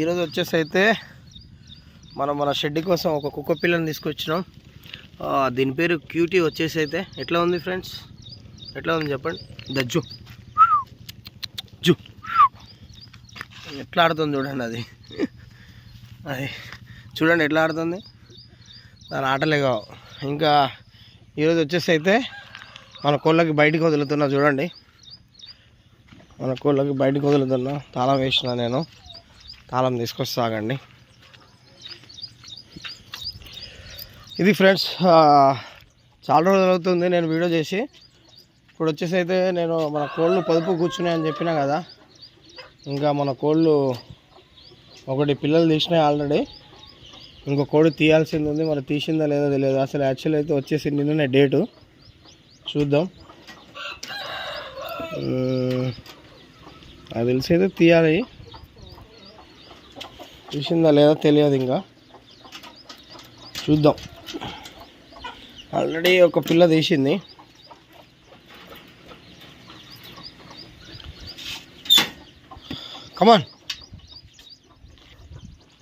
ఈరోజు వచ్చేసి అయితే మనం మన షెడ్ కోసం ఒక కుక్క పిల్లని తీసుకొచ్చినాం. దీని పేరు క్యూటీ వచ్చేసి అయితే ఎట్లా ఉంది ఫ్రెండ్స్? ఎట్లా ఉంది చెప్పండి? దజ్జు జు. ఎట్లా ఆడుతుంది చూడండి అది. అది చూడండి ఎట్లా ఆడుతుంది. దాని ఆటలే కావు. ఇంకా ఈరోజు వచ్చేసి అయితే మన కోళ్ళకి బయటికి వదులుతున్నా చూడండి. మన కోళ్ళకి బయటకు వదులుతున్నా తాళం వేసిన నేను. తాళం తీసుకొస్తాగండి. ఇది ఫ్రెండ్స్ చాలా రోజులు అవుతుంది నేను వీడియో చేసి. ఇప్పుడు వచ్చేసి అయితే నేను మన కోళ్ళు పొదుపు కూర్చున్నాయని చెప్పినా కదా. ఇంకా మన కోళ్ళు ఒకటి పిల్లలు తీసినాయి ఆల్రెడీ. ఇంకో కోడి తీయాల్సింది ఉంది. మరి తీసిందా లేదో తెలియదు. అసలు యాక్చువల్ అయితే వచ్చేసి నిన్ననే డేటు. చూద్దాం. నాకు తెలిసి అయితే తీయాలి. చూసిందా లేదా తెలియదు ఇంకా. చూద్దాం. ఆల్రెడీ ఒక పిల్ల తీసింది. కమాన్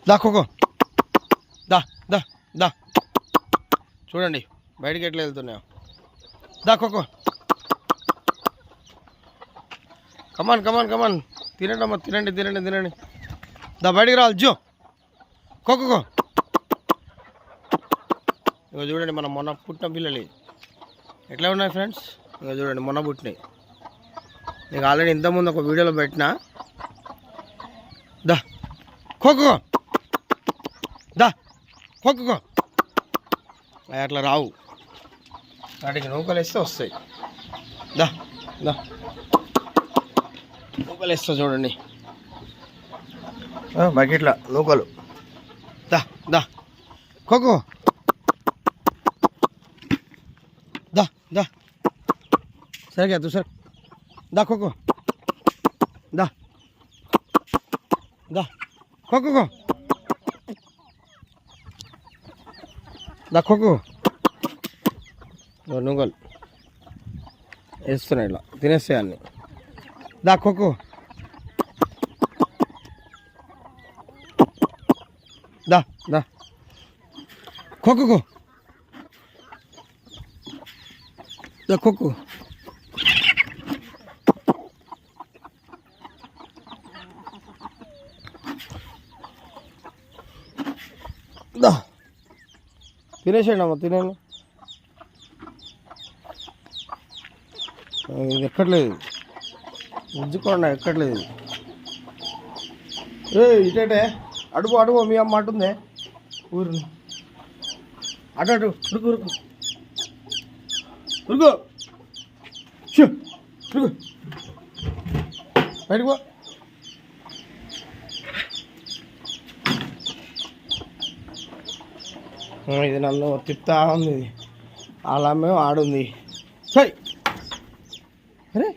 దా కోకో. దా దా దా. చూడండి బయటికి ఎట్లా వెళ్తున్నాయో. దా cocoa. Come on come on come on తినండి అమ్మ తినండి తినండి తినండి. దా బయటికి రావాలి. జో. కోకో ఇక చూడండి మన మొన్న పుట్టిన పిల్లలు. ఎట్లా ఉన్నాయి ఫ్రెండ్స్? ఇక చూడండి మొన్న పుట్టినాయి. నీకు ఆల్రెడీ ఇంతకుముందు ఒక వీడియోలో పెట్టిన. దా. కోకో దా. కోకో అవి అట్లా రావు. వాటికి నూకలు వేస్తే వస్తాయి. దా దా. నూకలు ఇస్తా చూడండి. ఆ, బకెట్ల నూకలు దా దా. కోకో. దా దా. సరిగా తు దా కోకో. దా. దా. కోకో దా కోకో. నూకలు వేస్తున్నాయి ఇట్లా తినేస్తాయి అన్నీ దా కోకో. దా దా. కోకో దా కోకో దా. తినేసేయండి అమ్మ తినేయండి. ఆ, ఇది ఎక్కట్లేదు. ఉజ్జుకోండి ఎక్కట్లేదు. ఇది. ఏ ఇటేటే. అడుగు అడుగు మీ అమ్మ అటుందే. ఊరిని. అటు అటు ఉరుకు ఉరుకు. ఉరుకు. ఉరుకు. బయటకు పో. ఇది నన్ను తిప్పుతా ఉంది. ఇది అలా మేము ఆడుంది. సరే అరే.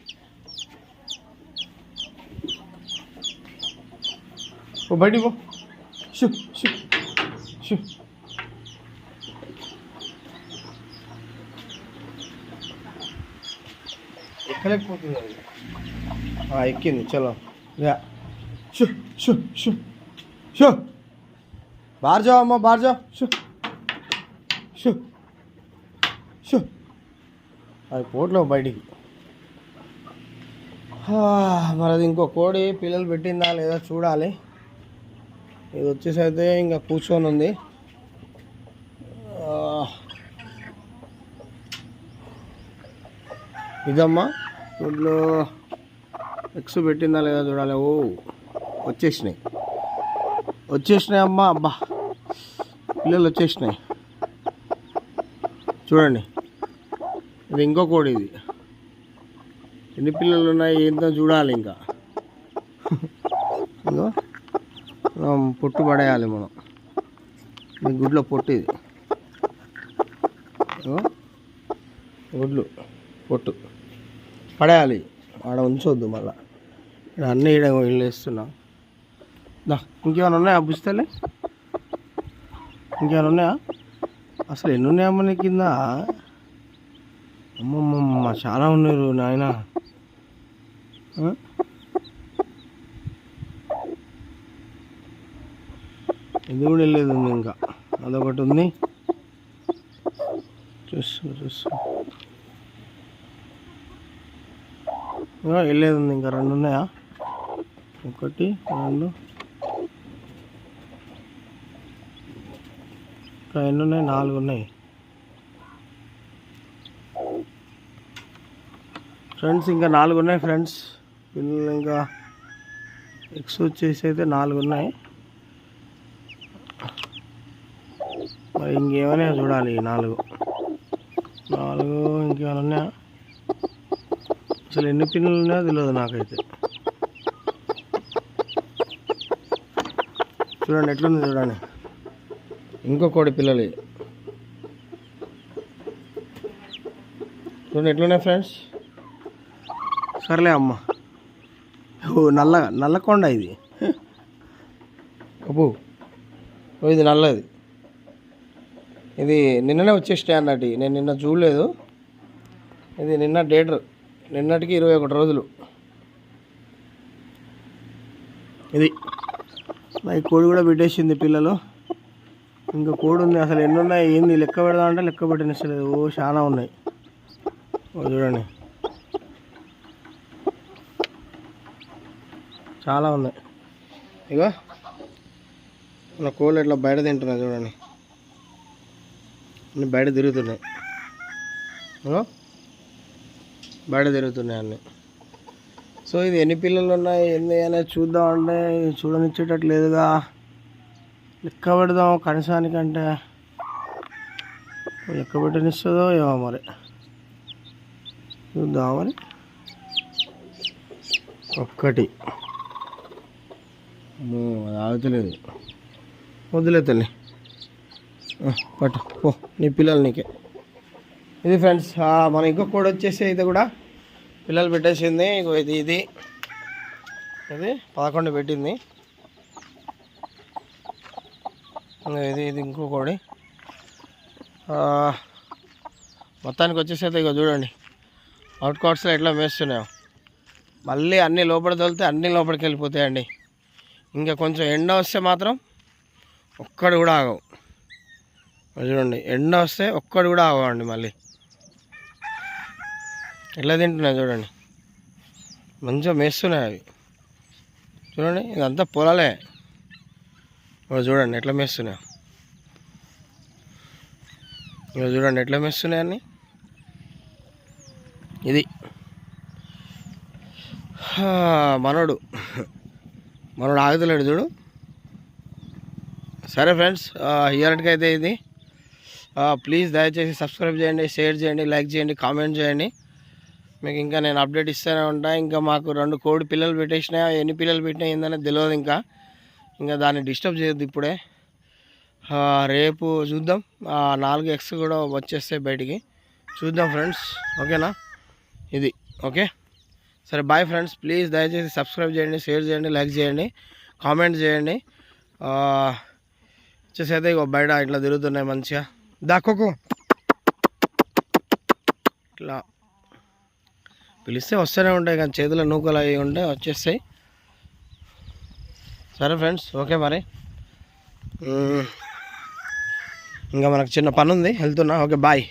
ఓ బయటికి పో. షూ షూ షూ. ఎక్కలేకపోతుంది అది ఎక్కింది చలో. షూ షూ షూ షూ. బార్ జాओ అమ్మ బార్ జాओ షూ షూ షూ. అది పోట్లో బయటికి. మరి అది ఇంకో కోడి పిల్లలు పెట్టిందా లేదా చూడాలి. ఇది వచ్చేసి అయితే ఇంకా కూర్చొని ఉంది. ఇదమ్మా దీంట్లో ఎక్స్ పెట్టిందా లేదా చూడాలి. ఓ వచ్చేసినాయి. వచ్చేసినాయి అమ్మా అబ్బా. పిల్లలు వచ్చేసినాయి. చూడండి. ఇది ఇంకో కోడి ఇది. ఎన్ని పిల్లలు ఉన్నాయి ఏంటో చూడాలి ఇంకా మనం పొట్టు పడేయాలి మనం. మీ గుడ్లో పొట్టు ఇది. గుడ్లు పొట్టు. పడేయాలి. ఆడ ఉంచొద్దు మళ్ళా. ఇక్కడ అన్నీ ఈడ ఇల్లు వేస్తున్నా దా ఇంకేమైనా ఉన్నాయా బుస్తలే ఇంకేమైనా ఉన్నాయా? అసలు ఎన్ని ఉన్నాయమ్మ నీ కింద? అమ్మమ్మమ్మ చాలా ఉన్నారు నాయన. ఇది కూడా వెళ్ళేది ఉంది ఇంకా. అదొకటి ఉంది. చూస్తూ చూస్తూ వెళ్ళేది ఉంది ఇంకా. రెండు ఉన్నాయా? ఒకటి రెండు. ఇంకా ఎన్ని ఉన్నాయి? నాలుగు ఉన్నాయి. ఫ్రెండ్స్ ఇంకా నాలుగు ఉన్నాయి ఫ్రెండ్స్. పిల్లలు ఇంకా ఎక్స్ వచ్చేసి అయితే నాలుగు ఉన్నాయి. ఏమైనా చూడాలి నాలుగు. నాలుగు ఇంకేమైనా ఉన్నాయా? అసలు ఎన్ని పిల్లలు ఉన్నాయో తెలియదు నాకైతే. చూడండి ఎట్లుంది చూడండి. ఇంకో కోడి పిల్లలు. చూడండి ఎట్లున్నాయి ఫ్రెండ్స్ సర్లే అమ్మ. ఓ నల్ల నల్లకొండ ఇది. అబ్బు ఓ ఇది నల్లది. ఇది నిన్ననే వచ్చేసినాయి అన్నట్టు. నేను నిన్న చూడలేదు. ఇది నిన్న డేట్ నిన్నటికి ఇరవై ఒకటి రోజులు. ఇది. మరి కోడి కూడా పెట్టేసింది పిల్లలు. ఇంకా కోడి ఉంది. అసలు ఎన్ని ఉన్నాయి ఏంది లెక్క పెడదాం అంటే లెక్క పెట్టనిస్తలేదు. ఓ చాలా ఉన్నాయి. ఓ చూడండి. చాలా ఉన్నాయి. ఇగో మన కోళ్ళు ఇట్లా బయట తింటున్నాయి చూడండి. అన్ని బయట తిరుగుతున్నాయి. బయట తిరుగుతున్నాయి అన్నీ. సో ఇది ఎన్ని పిల్లలు ఉన్నాయి ఎన్ని అనేది చూద్దాం అంటే చూడనిచ్చేటట్టు లేదుగా లెక్క పెడదాం కనీసానికంటే. లెక్క పెట్టనిస్తుందో ఏమో మరి. చూద్దాం మరి. ఒక్కటి. ఆగుతలేదు. వద్దులే తల్లి. పట్టు. ఓ నీ పిల్లలు నీకే. ఇది ఫ్రెండ్స్ మన ఇంకో కూడా వచ్చేసి ఇది కూడా. పిల్లలు పెట్టేసింది ఇగో ఇది ఇది. ఇది పదకొండు పెట్టింది. ఇది ఇది ఇంకో కోడి. మొత్తానికి వచ్చేసి అయితే ఇగో చూడండి. అవుట్ కార్డ్స్లో ఎట్లా మేస్తున్నాయో. మళ్ళీ అన్నీ లోపల తోలితే అన్నీ లోపలికి వెళ్ళిపోతాయండి. ఇంకా కొంచెం ఎండ వస్తే మాత్రం ఒక్కడు కూడా ఆగవు. చూడండి. ఎండ వస్తే ఒక్కడు కూడా అవ్వండి మళ్ళీ. ఎట్లా తింటున్నాయి చూడండి. మంచిగా మేస్తున్నాయి అవి. చూడండి ఇదంతా పొలాలే. ఇగో చూడండి ఎట్లా మేస్తున్నాయి. ఇగో చూడండి ఎట్లా మేస్తున్నాయని ఇది. మనోడు. మనోడు ఆగుతలేడు చూడు. సరే ఫ్రెండ్స్ ఇయర్కి అయితే ఇది. ప్లీజ్ దయచేసి సబ్స్క్రైబ్ చేయండి షేర్ చేయండి లైక్ చేయండి కామెంట్ చేయండి. మీకు ఇంకా నేను అప్డేట్ ఇస్తూనే ఉంటా. ఇంకా మాకు రెండు కోడి పిల్లలు పెట్టేసినా ఎన్ని పిల్లలు పెట్టినా ఏందనే తెలియదు ఇంకా. ఇంకా దాన్ని డిస్టర్బ్ చేయొద్దు ఇప్పుడే. రేపు చూద్దాం. ఆ, నాలుగు ఎక్స్ కూడా వచ్చేస్తాయి బయటికి. చూద్దాం ఫ్రెండ్స్ ఓకేనా ఇది. ఓకే సరే బాయ్ ఫ్రెండ్స్ ప్లీజ్ దయచేసి సబ్స్క్రైబ్ చేయండి షేర్ చేయండి లైక్ చేయండి కామెంట్ చేయండి. వచ్చేసి అయితే ఇగో బయట ఇట్లా తిరుగుతున్నాయి మంచిగా. దాక్కోకు. ఇట్లా. పిలిస్తే వస్తూనే ఉంటాయి కానీ చేతిలో నూకలు అవి ఉంటే వచ్చేస్తాయి. సరే ఫ్రెండ్స్ ఓకే మరి. ఇంకా మనకు చిన్న పని ఉంది వెళ్తున్నా. Okay bye.